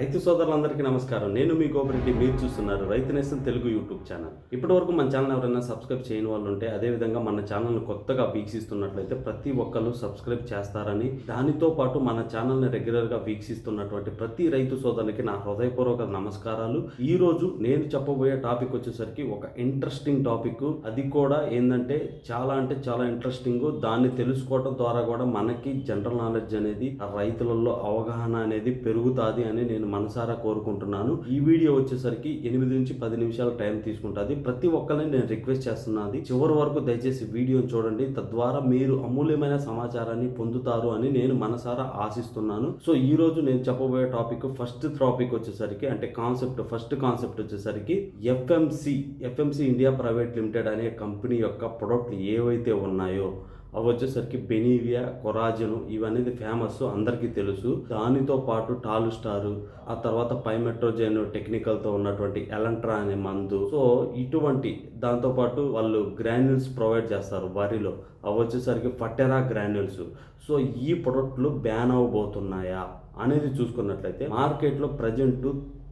రైతు సోదరులందరికీ నమస్కారం. నేను మీ గోపిరెడ్డి. మీరు చూస్తున్నారు రైతు నేస్తం తెలుగు యూట్యూబ్ ఛానల్. ఇప్పటి వరకు మన ఛానల్ ఎవరైనా సబ్స్క్రైబ్ చేయని వాళ్ళు ఉంటే అదేవిధంగా మన ఛానల్ని కొత్తగా వీక్షిస్తున్నట్లయితే ప్రతి ఒక్కరు సబ్స్క్రైబ్ చేస్తారని దానితో పాటు మన ఛానల్ని రెగ్యులర్గా వీక్షిస్తున్నటువంటి ప్రతి రైతు సోదరులకి నా హృదయపూర్వక నమస్కారాలు. ఈ రోజు నేను చెప్పబోయే టాపిక్ వచ్చేసరికి ఒక ఇంట్రెస్టింగ్ టాపిక్. అది కూడా ఏంటంటే చాలా అంటే చాలా ఇంట్రెస్టింగ్. దాన్ని తెలుసుకోవడం ద్వారా కూడా మనకి జనరల్ నాలెడ్జ్ అనేది ఆ రైతులలో అవగాహన అనేది పెరుగుతుంది అని నేను మనసారా కోరుకుంటున్నాను. ఈ వీడియో వచ్చేసరికి ఎనిమిది నుంచి పది నిమిషాల టైం తీసుకుంటుంది. ప్రతి ఒక్కరిని నేను రిక్వెస్ట్ చేస్తున్నది చివరి వరకు దయచేసి వీడియోని చూడండి. తద్వారా మీరు అమూల్యమైన సమాచారాన్ని పొందుతారు అని నేను మనసారా ఆశిస్తున్నాను. సో ఈ రోజు నేను చెప్పబోయే టాపిక్ ఫస్ట్ టాపిక్ వచ్చేసరికి అంటే కాన్సెప్ట్ ఫస్ట్ కాన్సెప్ట్ వచ్చేసరికి FMC FMC India private limited అనే కంపెనీ యొక్క ప్రొడక్ట్లు ఏవైతే ఉన్నాయో అవి వచ్చేసరికి బెనీవియా కొరాజను ఇవన్నీ ఫేమస్ అందరికీ తెలుసు. దానితో పాటు టాల్ స్టార్ ఆ తర్వాత పైమెట్రోజెన్ టెక్నికల్తో ఉన్నటువంటి ఎలంట్రా అనే మందు. సో ఇటువంటి దాంతోపాటు వాళ్ళు గ్రాన్యూల్స్ ప్రొవైడ్ చేస్తారు వరిలో. అవి వచ్చేసరికి ఫటెరా గ్రాన్యూల్స్. సో ఈ ప్రొడక్ట్లు బ్యాన్ అవ్వబోతున్నాయా అనేది చూసుకున్నట్లయితే మార్కెట్లో ప్రజెంట్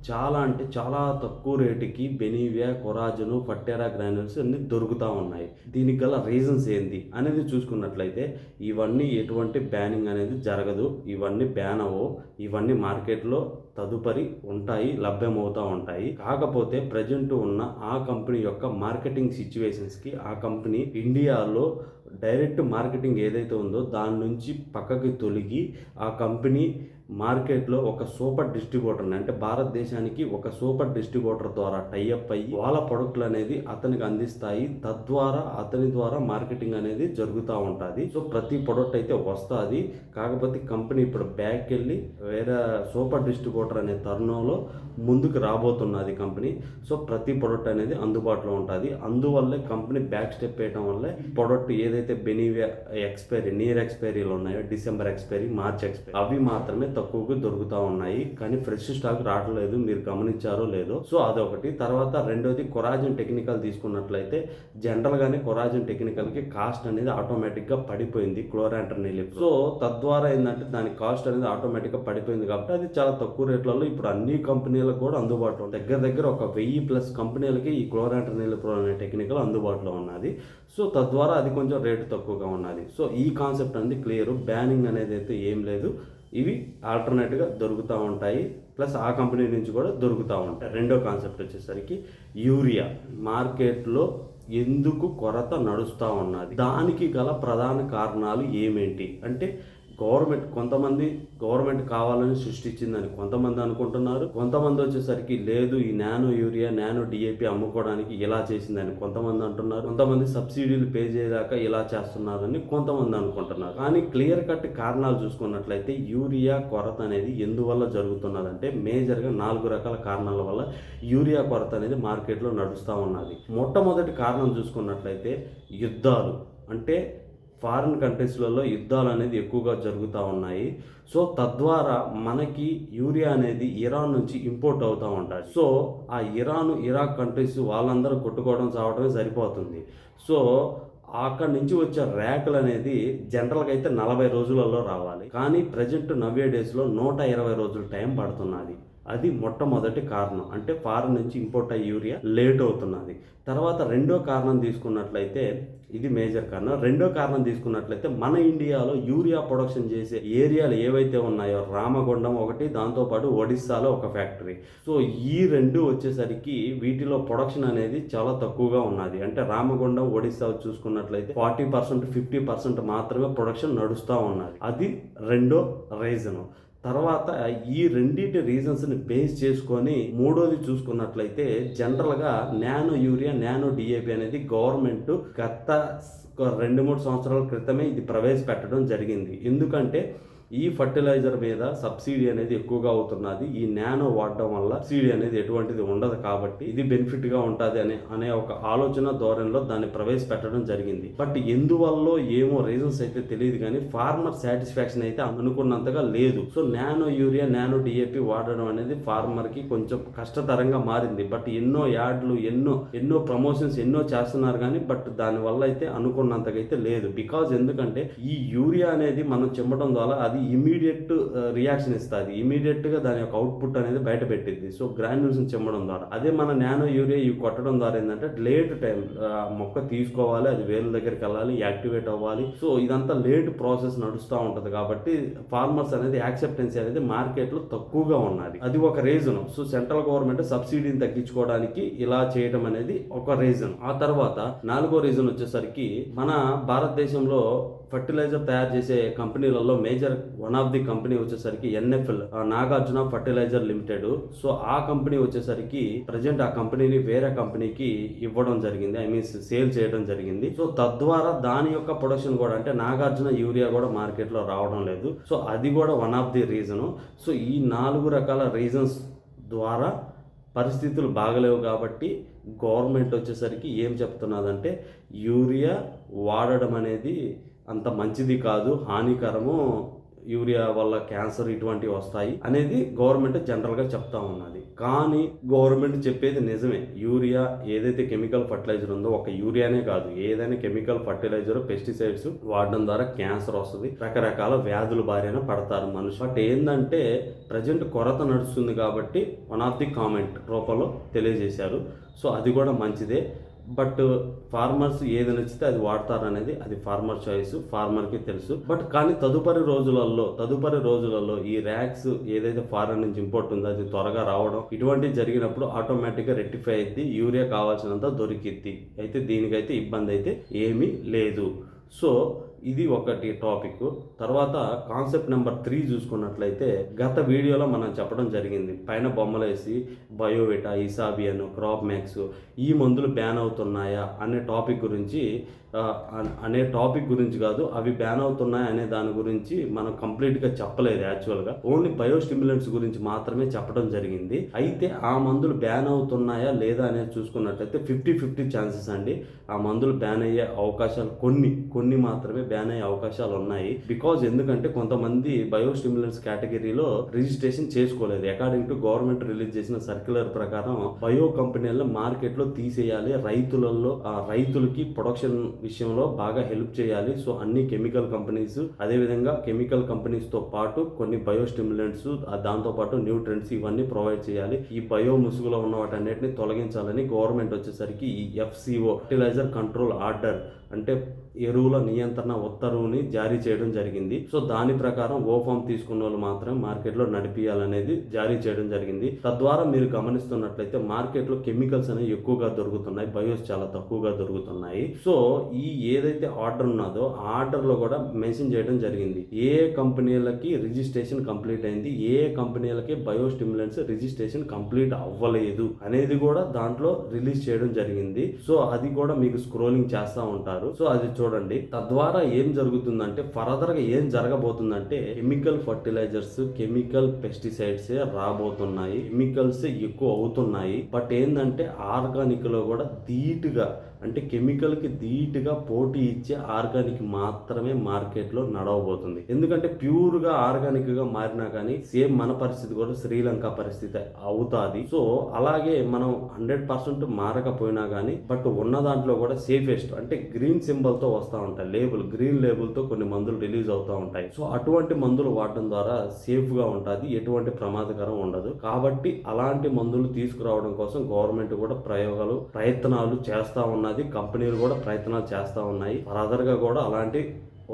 చాలా అంటే చాలా తక్కువ రేటుకి బెనీవియా కొరాజను ఫట్టెరా గ్రాన్యూల్స్ అన్ని దొరుకుతూ ఉన్నాయి. దీనికి గల రీజన్స్ ఏంది అనేది చూసుకున్నట్లయితే ఇవన్నీ ఎటువంటి బ్యానింగ్ అనేది జరగదు. ఇవన్నీ బ్యాన్ అవ్వవు. ఇవన్నీ మార్కెట్లో తదుపరి ఉంటాయి లభ్యమవుతూ ఉంటాయి. కాకపోతే ప్రజెంట్ ఉన్న ఆ కంపెనీ యొక్క మార్కెటింగ్ సిచ్యువేషన్స్కి ఆ కంపెనీ ఇండియాలో డైరెక్ట్ మార్కెటింగ్ ఏదైతే ఉందో దాని నుంచి పక్కకి తొలగి ఆ కంపెనీ మార్కెట్లో ఒక సూపర్ డిస్ట్రిబ్యూటర్ అంటే భారతదేశానికి ఒక సూపర్ డిస్ట్రిబ్యూటర్ ద్వారా టైఅప్ అయ్యి వాళ్ళ ప్రొడక్ట్లు అనేది అతనికి అందిస్తాయి. తద్వారా అతని ద్వారా మార్కెటింగ్ అనేది జరుగుతూ ఉంటుంది. సో ప్రతి ప్రొడక్ట్ అయితే వస్తుంది. కాకపోతే కంపెనీ ఇప్పుడు బ్యాక్ వెళ్ళి వేరే సూపర్ డిస్ట్రిబ్యూటర్ అనే తరుణంలో ముందుకు రాబోతున్నది కంపెనీ. సో ప్రతి ప్రొడక్ట్ అనేది అందుబాటులో ఉంటుంది. అందువల్లే కంపెనీ బ్యాక్ స్టెప్ వేయడం వల్లే ప్రొడక్ట్ ఏదైతే బెనీవియా ఎక్స్పైరీ నియర్ ఎక్స్పైరీలు ఉన్నాయో డిసెంబర్ ఎక్స్పైరీ మార్చ్ ఎక్స్పైరీ అవి మాత్రమే తక్కువగా దొరుకుతూ ఉన్నాయి. కానీ ఫ్రెష్ స్టాక్ రావట్లేదు. మీరు గమనించారో లేదో. సో అదొకటి. తర్వాత రెండోది కొరాజన్ టెక్నికల్ తీసుకున్నట్లయితే జనరల్గానే కొరాజన్ టెక్నికల్కి కాస్ట్ అనేది ఆటోమేటిక్గా పడిపోయింది క్లోరాంటర్ నీళ్ళు సో తద్వారా ఏంటంటే దాని కాస్ట్ అనేది ఆటోమేటిక్గా పడిపోయింది కాబట్టి అది చాలా తక్కువ రేట్లలో ఇప్పుడు అన్ని కంపెనీలకు కూడా అందుబాటులో ఉంది. దగ్గర దగ్గర ఒక వెయ్యి ప్లస్ కంపెనీలకి ఈ క్లోరాంటర్ ప్రో అనే టెక్నికల్ అందుబాటులో ఉన్నది. సో తద్వారా అది కొంచెం రేటు తక్కువగా ఉన్నది. సో ఈ కాన్సెప్ట్ అనేది క్లియర్. బ్యానింగ్ అనేది అయితే ఏం లేదు. ఇవి ఆల్టర్నేట్గా దొరుకుతూ ఉంటాయి. ప్లస్ ఆ కంపెనీ నుంచి కూడా దొరుకుతూ ఉంటాయి. రెండో కాన్సెప్ట్ వచ్చేసరికి యూరియా. మార్కెట్లో ఎందుకు కొరత నడుస్తూ ఉన్నది? దానికి గల ప్రధాన కారణాలు ఏమేంటి? అంటే గవర్నమెంట్ కొంతమంది గవర్నమెంట్ కావాలని సృష్టించిందని కొంతమంది అనుకుంటున్నారు. కొంతమంది వచ్చేసరికి లేదు ఈ నానో యూరియా నానో డిఏపి అమ్ముకోవడానికి ఇలా చేసిందని కొంతమంది అంటున్నారు. కొంతమంది సబ్సిడీలు పే చేయదాకా ఇలా చేస్తున్నారని కొంతమంది అనుకుంటున్నారు. కానీ క్లియర్ కట్ కారణాలు చూసుకున్నట్లయితే యూరియా కొరత అనేది ఎందువల్ల జరుగుతున్నదంటే మేజర్గా నాలుగు రకాల కారణాల వల్ల యూరియా కొరత అనేది మార్కెట్లో నడుస్తూ ఉన్నది. మొట్టమొదటి కారణం చూసుకున్నట్లయితే యుద్ధాలు. అంటే ఫారిన్ కంట్రీస్లలో యుద్ధాలు అనేది ఎక్కువగా జరుగుతూ ఉన్నాయి. సో తద్వారా మనకి యూరియా అనేది ఇరాన్ నుంచి ఇంపోర్ట్ అవుతూ ఉంటాయి. సో ఆ ఇరాన్ ఇరాక్ కంట్రీస్ వాళ్ళందరూ కొట్టుకోవడం చావడమే సరిపోతుంది. సో అక్కడి నుంచి వచ్చే ర్యాకులు అనేది జనరల్గా అయితే నలభై రోజులలో రావాలి. కానీ ప్రజెంట్ నవ్వే డేస్లో నూట ఇరవై రోజులు టైం పడుతున్నది. అది మొట్టమొదటి కారణం. అంటే ఫారెన్ నుంచి ఇంపోర్ట్ అయ్యే యూరియా లేట్ అవుతున్నది. తర్వాత రెండో కారణం తీసుకున్నట్లయితే ఇది మేజర్ కారణం. రెండో కారణం తీసుకున్నట్లయితే మన ఇండియాలో యూరియా ప్రొడక్షన్ చేసే ఏరియాలు ఏవైతే ఉన్నాయో రామగుండం ఒకటి దాంతోపాటు ఒడిస్సాలో ఒక ఫ్యాక్టరీ. సో ఈ రెండు వచ్చేసరికి వీటిలో ప్రొడక్షన్ అనేది చాలా తక్కువగా ఉన్నది. అంటే రామగుండం ఒడిస్సా చూసుకున్నట్లయితే ఫార్టీ పర్సెంట్ ఫిఫ్టీ పర్సెంట్ మాత్రమే ప్రొడక్షన్ నడుస్తూ ఉన్నది. అది రెండో రీజను. తర్వాత ఈ రెండింటి రీజన్స్ని బేస్ చేసుకొని మూడోది చూసుకున్నట్లయితే జనరల్గా నానో యూరియా నానో డిఏపి అనేది గవర్నమెంట్ గత రెండు మూడు సంవత్సరాల క్రితమే ఇది ప్రవేశపెట్టడం జరిగింది. ఎందుకంటే ఈ ఫర్టిలైజర్ మీద సబ్సిడీ అనేది ఎక్కువగా అవుతున్నది. ఈ నానో వాడడం వల్ల సబ్సిడీ అనేది ఎటువంటిది ఉండదు కాబట్టి ఇది బెనిఫిట్గా ఉంటుంది అనే అనే ఒక ఆలోచన ధోరణిలో దాన్ని ప్రవేశపెట్టడం జరిగింది. బట్ ఎందువల్ల ఏమో రీజన్స్ అయితే తెలియదు కానీ ఫార్మర్ సాటిస్ఫాక్షన్ అయితే అనుకున్నంతగా లేదు. So nano urea nano DAP వాడడం అనేది ఫార్మర్కి కొంచెం కష్టతరంగా మారింది. బట్ ఎన్నో యాడ్లు ఎన్నో ఎన్నో ప్రమోషన్స్ ఎన్నో చేస్తున్నారు కానీ బట్ దాని వల్ల అయితే అనుకున్నంతగా అయితే లేదు. బికాజ్ ఎందుకంటే ఈ యూరియా అనేది మనం చెమ్మడం ద్వారా అది అది ఇమీడియట్ రియాక్షన్ ఇస్తుంది. ఇమీడియట్గా దాని యొక్క అవుట్పుట్ అనేది బయట పెట్టింది సో గ్రాన్యూల్స్ని చెమ్మడం ద్వారా. అదే మన నానో యూరియా ఇవి కొట్టడం ద్వారా ఏంటంటే లేట్ టైం uh, మొక్క తీసుకోవాలి అది వేల దగ్గరికి వెళ్ళాలి యాక్టివేట్ అవ్వాలి. సో ఇదంతా లేట్ ప్రాసెస్ నడుస్తూ ఉంటుంది కాబట్టి ఫార్మర్స్ అనేది యాక్సెప్టెన్స్ అనేది మార్కెట్లో తక్కువగా ఉన్నది. అది ఒక రీజన్ సో సెంట్రల్ గవర్నమెంట్ సబ్సిడీని తగ్గించుకోవడానికి ఇలా చేయడం అనేది ఒక రీజన్ ఆ తర్వాత నాలుగో రీజన్ వచ్చేసరికి మన భారతదేశంలో ఫర్టిలైజర్ తయారు చేసే కంపెనీలలో major one of the company వచ్చేసరికి NFL Nagarjuna Fertilizer Limited. So ఆ కంపెనీ వచ్చేసరికి ప్రజెంట్ ఆ కంపెనీని వేరే కంపెనీకి ఇవ్వడం జరిగింది. ఐ మీన్స్ సేల్ చేయడం జరిగింది. సో తద్వారా దాని యొక్క ప్రొడక్షన్ కూడా అంటే నాగార్జున యూరియా కూడా మార్కెట్లో రావడం లేదు. సో అది కూడా one of the reason. So ఈ నాలుగు రకాల రీజన్స్ ద్వారా పరిస్థితులు బాగలేవు కాబట్టి గవర్నమెంట్ వచ్చేసరికి ఏం చెప్తున్నదంటే యూరియా వాడడం అనేది అంత మంచిది కాదు హానికరము యూరియా వల్ల క్యాన్సర్ ఇటువంటివి వస్తాయి అనేది గవర్నమెంట్ జనరల్గా చెప్తా ఉన్నది. కానీ గవర్నమెంట్ చెప్పేది నిజమే. యూరియా ఏదైతే కెమికల్ ఫర్టిలైజర్ ఉందో ఒక యూరియానే కాదు ఏదైనా కెమికల్ ఫర్టిలైజర్ పెస్టిసైడ్స్ వాడడం ద్వారా క్యాన్సర్ వస్తుంది. రకరకాల వ్యాధుల బారిన పడతారు మనుషులు. బట్ ఏంటంటే ప్రజెంట్ కొరత నడుస్తుంది కాబట్టి వన్ ఆఫ్ ది కామెంట్ రూపంలో తెలియజేశారు. సో అది కూడా మంచిదే. బట్ ఫార్మర్స్ ఏది నచ్చితే అది వాడతారనేది అది ఫార్మర్ చాయిస్ ఫార్మర్కి తెలుసు. బట్ కానీ తదుపరి రోజులలో తదుపరి రోజులలో ఈ ర్యాక్స్ ఏదైతే ఫారెన్ నుంచి ఇంపోర్ట్ ఉందో అది త్వరగా రావడం ఇటువంటివి జరిగినప్పుడు ఆటోమేటిక్గా రెక్టిఫై అయింది యూరియా కావాల్సినంత దొరికిద్ది. అయితే దీనికైతే ఇబ్బంది అయితే ఏమీ లేదు. సో ఇది ఒకటి టాపిక్. తర్వాత కాన్సెప్ట్ నెంబర్ త్రీ చూసుకున్నట్లయితే గత వీడియోలో మనం చెప్పడం జరిగింది. పైన బొమ్మలు వేసి బయోవిటా ఇసాబియన్ క్రాప్ మ్యాక్స్ ఈ మందులు బ్యాన్ అవుతున్నాయా అనే టాపిక్ గురించి అనే టాపిక్ గురించి కాదు అవి బ్యాన్ అవుతున్నాయి అనే దాని గురించి మనం కంప్లీట్గా చెప్పలేదు యాక్చువల్గా ఓన్లీ బయోస్టిమ్యులెంట్స్ గురించి మాత్రమే చెప్పడం జరిగింది. అయితే ఆ మందులు బ్యాన్ అవుతున్నాయా లేదా అనేది చూసుకున్నట్లయితే ఫిఫ్టీ ఫిఫ్టీ ఛాన్సెస్ అండి. ఆ మందులు బ్యాన్ అయ్యే అవకాశాలు కొన్ని కొన్ని మాత్రమే బ్యాన్ అయ్యే అవకాశాలు ఉన్నాయి. బికాజ్ ఎందుకంటే కొంతమంది బయోస్టిమ్యులెంట్స్ కేటగిరీలో రిజిస్ట్రేషన్ చేసుకోలేదు. అకార్డింగ్ టు గవర్నమెంట్ రిలీజ్ చేసిన సర్క్యులర్ ప్రకారం బయో కంపెనీలను మార్కెట్లో తీసేయాలి. రైతులలో ఆ రైతులకి ప్రొడక్షన్ విషయంలో బాగా హెల్ప్ చేయాలి. సో అన్ని కెమికల్ కంపెనీస్ అదేవిధంగా కెమికల్ కంపెనీస్తో పాటు కొన్ని బయో స్టిమ్యులెంట్స్ దాంతోపాటు న్యూట్రెంట్స్ ఇవన్నీ ప్రొవైడ్ చేయాలి. ఈ బయో ముసుగులో ఉన్న వాటన్నిటిని తొలగించాలని గవర్నమెంట్ వచ్చేసరికి ఈ ఎఫ్సిఓ ఫర్టిలైజర్ కంట్రోల్ ఆర్డర్ అంటే ఎరువుల నియంత్రణ ఉత్తర్వుని జారీ చేయడం జరిగింది. సో దాని ప్రకారం ఓ ఫామ్ తీసుకున్న వాళ్ళు మాత్రం మార్కెట్లో నడిపియాలనేది జారీ చేయడం జరిగింది. తద్వారా మీరు గమనిస్తున్నట్లయితే మార్కెట్లో కెమికల్స్ అనేవి ఎక్కువగా దొరుకుతున్నాయి. బయోస్ చాలా తక్కువగా దొరుకుతున్నాయి. సో ఈ ఏదైతే ఆర్డర్ ఉన్నదో ఆ ఆర్డర్లో కూడా మెన్షన్ చేయడం జరిగింది. ఏ కంపెనీలకి రిజిస్ట్రేషన్ కంప్లీట్ అయింది ఏ కంపెనీలకి బయో స్టిమ్యులెంట్స్ రిజిస్ట్రేషన్ కంప్లీట్ అవ్వలేదు అనేది కూడా దాంట్లో రిలీజ్ చేయడం జరిగింది. సో అది కూడా మీకు స్క్రోలింగ్ చేస్తూ ఉంటారు. సో అది చూడండి. తద్వారా ఏం జరుగుతుందంటే ఫర్దర్గా ఏం జరగబోతుందంటే కెమికల్ ఫర్టిలైజర్స్ కెమికల్ పెస్టిసైడ్స్ రాబోతున్నాయి. కెమికల్స్ ఎక్కువ అవుతున్నాయి. బట్ ఏంటంటే ఆర్గానిక్లో కూడా ధీటుగా అంటే కెమికల్కి ధీటుగా పోటీ ఇచ్చే ఆర్గానిక్ మాత్రమే మార్కెట్లో నడవబోతుంది. ఎందుకంటే ప్యూర్గా ఆర్గానిక్గా మారినా కానీ సేమ్ మన పరిస్థితి కూడా శ్రీలంక పరిస్థితి అవుతుంది. సో అలాగే మనం హండ్రెడ్ పర్సెంట్ మారకపోయినా కానీ బట్ ఉన్న దాంట్లో కూడా సేఫెస్ట్ అంటే గ్రీన్ సింబల్తో వస్తూ ఉంటాయి. లేబుల్ గ్రీన్ లేబుల్తో కొన్ని మందులు రిలీజ్ అవుతూ ఉంటాయి. సో అటువంటి మందులు వాడడం ద్వారా సేఫ్గా ఉంటుంది. ఎటువంటి ప్రమాదకరం ఉండదు. కాబట్టి అలాంటి మందులు తీసుకురావడం కోసం గవర్నమెంట్ కూడా ప్రయోగాలు ప్రయత్నాలు చేస్తూ ఉన్నారు. ఉన్నది. కంపెనీలు కూడా ప్రయత్నాలు చేస్తూ ఉన్నాయి. ఫర్దర్గా కూడా అలాంటి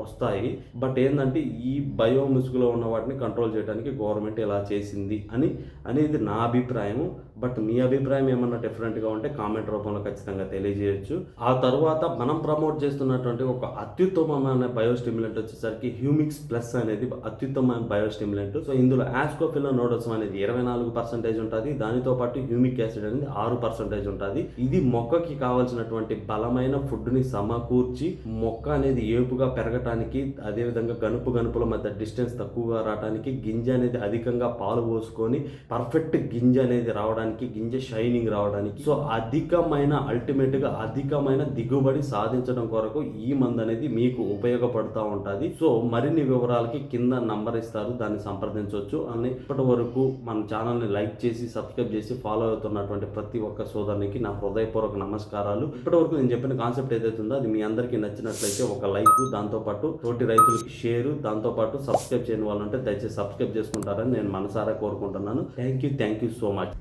వస్తాయి. బట్ ఏంటంటే ఈ బయో ముసుగులో ఉన్న వాటిని కంట్రోల్ చేయడానికి గవర్నమెంట్ ఇలా చేసింది అని అనేది నా అభిప్రాయం బట్ మీ అభిప్రాయం ఏమన్నా డిఫరెంట్గా ఉంటే కామెంట్ రూపంలో ఖచ్చితంగా తెలియజేయొచ్చు. ఆ తర్వాత మనం ప్రమోట్ చేస్తున్నటువంటి ఒక అత్యుత్తమమైన బయోస్టిమ్యులెంట్ వచ్చేసరికి హ్యూమిక్స్ ప్లస్ అనేది అత్యుత్తమమైన బయోస్టిమ్యులెంట్ సో ఇందులో ఆస్కోఫిలో నోడోసం అనేది ఇరవై నాలుగు పర్సెంటేజ్ ఉంటుంది. దానితో పాటు హ్యూమిక్ యాసిడ్ అనేది ఆరు పర్సెంటేజ్ ఉంటుంది. ఇది మొక్కకి కావాల్సినటువంటి బలమైన ఫుడ్ని సమకూర్చి మొక్క అనేది ఏపుగా పెరగటానికి అదేవిధంగా గనుపు గనుపుల మధ్య డిస్టెన్స్ తక్కువగా రావడానికి గింజ అనేది అధికంగా పాలు పోసుకొని పర్ఫెక్ట్ గింజ అనేది రావడానికి గింజ షైనింగ్ రావడానికి. సో అధికమైన అల్టిమేట్గా అధికమైన దిగుబడి సాధించడం కొరకు ఈ మందు అనేది మీకు ఉపయోగపడుతూ ఉంటుంది. సో మరిన్ని వివరాలకి కింద నంబర్ ఇస్తారు దాన్ని సంప్రదించవచ్చు అని ఇప్పటి వరకు మన ఛానల్ని లైక్ చేసి సబ్స్క్రైబ్ చేసి ఫాలో అవుతున్నటువంటి ప్రతి ఒక్క సోదరునికి నా హృదయపూర్వక నమస్కారాలు. ఇప్పటి వరకు నేను చెప్పిన కాన్సెప్ట్ ఏదైతే ఉందో అది మీ అందరికీ నచ్చినట్లయితే ఒక లైక్ దాంతో పాటు తోటి రైతులకి షేర్ దాంతో పాటు సబ్స్క్రైబ్ చేయని వాళ్ళంటే దయచేసి సబ్స్క్రైబ్ చేసుకుంటారని నేను మనసారా కోరుకుంటున్నాను. Thank you thank you so much.